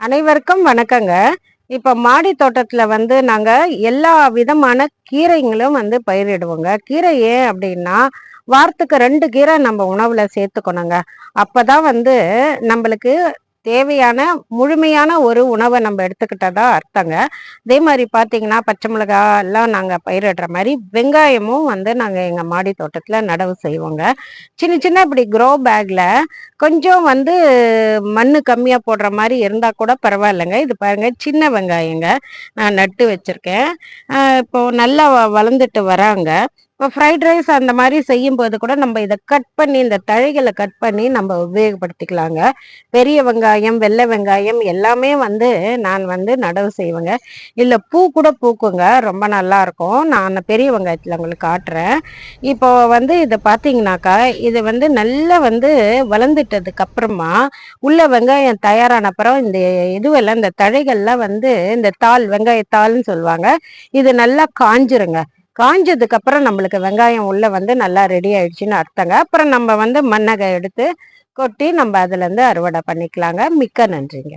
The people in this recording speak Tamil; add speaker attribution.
Speaker 1: அனைவருக்கும் வணக்கங்க. இப்போ மாடி தோட்டத்தில் வந்து நாங்கள் எல்லா விதமான கீரைங்களும் வந்து பயிரிடுவோங்க. கீரை ஏன் அப்படின்னா வாரத்துக்கு ரெண்டு கீரை நம்ம உணவில் சேர்த்துக்கணுங்க. அப்போ தான் வந்து நம்மளுக்கு தேவையான முழுமையான ஒரு உணவை நம்ம எடுத்துக்கிட்டதா அர்த்தங்க. அதே மாதிரி பார்த்தீங்கன்னா பச்சை மிளகா எல்லாம் நாங்கள் பயிரிடுற மாதிரி வெங்காயமும் வந்து நாங்கள் எங்கள் மாடி தோட்டத்தில் நடவு செய்வோங்க. சின்ன சின்ன இப்படி க்ரோ பேக்கில் கொஞ்சம் வந்து மண் கம்மியாக போடுற மாதிரி இருந்தால் கூட பரவாயில்லைங்க. இது பாருங்கள் சின்ன வெங்காயங்க. நான் நட்டு வச்சுருக்கேன். இப்போ நல்லா வளர்ந்துட்டு வராங்க. இப்போ ஃப்ரைட் ரைஸ் அந்த மாதிரி செய்யும்போது கூட நம்ம இதை கட் பண்ணி இந்த தழைகளை கட் பண்ணி நம்ம உபயோகப்படுத்திக்கலாங்க. பெரிய வெங்காயம் வெள்ளை வெங்காயம் எல்லாமே வந்து நான் வந்து நடவு செய்வேங்க. இல்லை பூ கூட பூக்குங்க. ரொம்ப நல்லா இருக்கும். நான் பெரிய வெங்காயத்தில் உங்களுக்கு காட்டுறேன். இப்போ வந்து இதை பார்த்தீங்கன்னாக்கா இது வந்து நல்லா வந்து வளர்ந்துட்டதுக்கு அப்புறமா உள்ள வெங்காயம் தயாரான அப்புறம் இந்த இதுவெல்லாம் இந்த தழைகள்லாம் வந்து இந்த தாள் வெங்காயத்தாள்னு சொல்லுவாங்க. இது நல்லா காஞ்சிருங்க. காஞ்சதுக்கு அப்புறம் நம்மளுக்கு வெங்காயம் உள்ள வந்து நல்லா ரெடி ஆயிடுச்சுன்னு அர்த்தங்க. அப்புறம் நம்ம வந்து மண்ணகை எடுத்து கொட்டி நம்ம அதுலேருந்து அறுவடை பண்ணிக்கலாங்க. மிக்க நன்றிங்க.